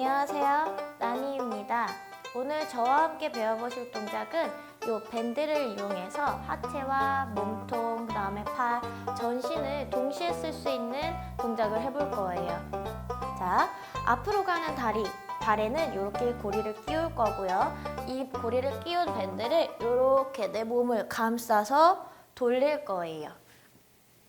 안녕하세요. 나니입니다. 오늘 저와 함께 배워보실 동작은 이 밴드를 이용해서 하체와 몸통, 그 다음에 팔, 전신을 동시에 쓸 수 있는 동작을 해볼 거예요. 자, 앞으로 가는 다리, 발에는 이렇게 고리를 끼울 거고요. 이 고리를 끼운 밴드를 이렇게 내 몸을 감싸서 돌릴 거예요.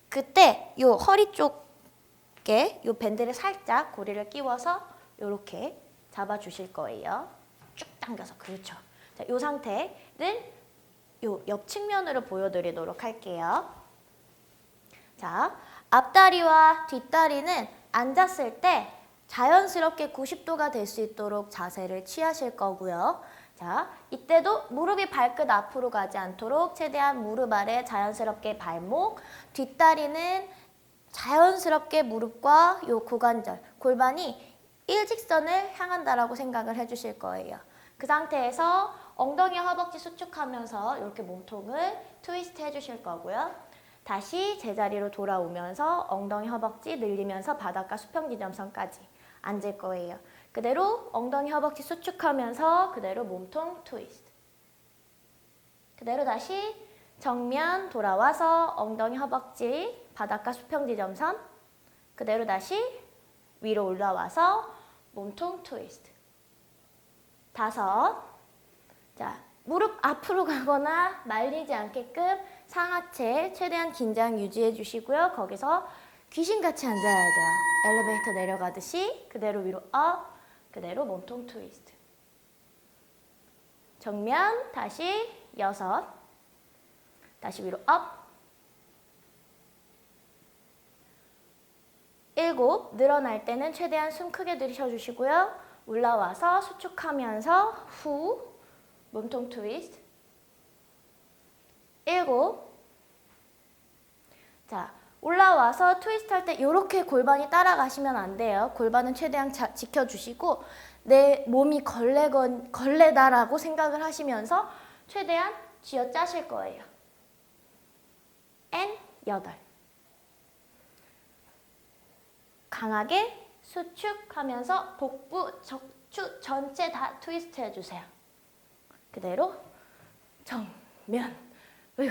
그때 이 허리 쪽에 이 밴드를 살짝 고리를 끼워서 이렇게 잡아주실 거예요. 쭉 당겨서 그렇죠. 자, 이 상태를 요 옆 측면으로 보여드리도록 할게요. 자, 앞다리와 뒷다리는 앉았을 때 자연스럽게 90도가 될 수 있도록 자세를 취하실 거고요. 자, 이때도 무릎이 발끝 앞으로 가지 않도록 최대한 무릎 아래 자연스럽게 발목, 뒷다리는 자연스럽게 무릎과 요 고관절, 골반이 일직선을 향한다라고 생각을 해주실 거예요. 그 상태에서 엉덩이 허벅지 수축하면서 이렇게 몸통을 트위스트 해주실 거고요. 다시 제자리로 돌아오면서 엉덩이 허벅지 늘리면서 바닥과 수평 지점선까지 앉을 거예요. 그대로 엉덩이 허벅지 수축하면서 그대로 몸통 트위스트. 그대로 다시 정면 돌아와서 엉덩이 허벅지 바닥과 수평 지점선 그대로 다시 위로 올라와서 몸통 트위스트. 다섯. 자, 무릎 앞으로 가거나 말리지 않게끔 상하체 최대한 긴장 유지해 주시고요. 거기서 귀신같이 앉아야 돼요. 엘리베이터 내려가듯이 그대로 위로 업, 그대로 몸통 트위스트. 정면 다시 여섯. 다시 위로 업. 일곱. 늘어날 때는 최대한 숨 크게 들이셔주시고요. 올라와서 수축하면서 후. 몸통 트위스트. 일곱. 자, 올라와서 트위스트 할 때 이렇게 골반이 따라가시면 안 돼요. 골반은 최대한 자, 지켜주시고 내 몸이 걸레건, 걸레다라고 생각을 하시면서 최대한 쥐어 짜실 거예요. N 여덟. 강하게 수축하면서 복부, 적추 전체 다 트위스트 해주세요. 그대로 정면, 으유,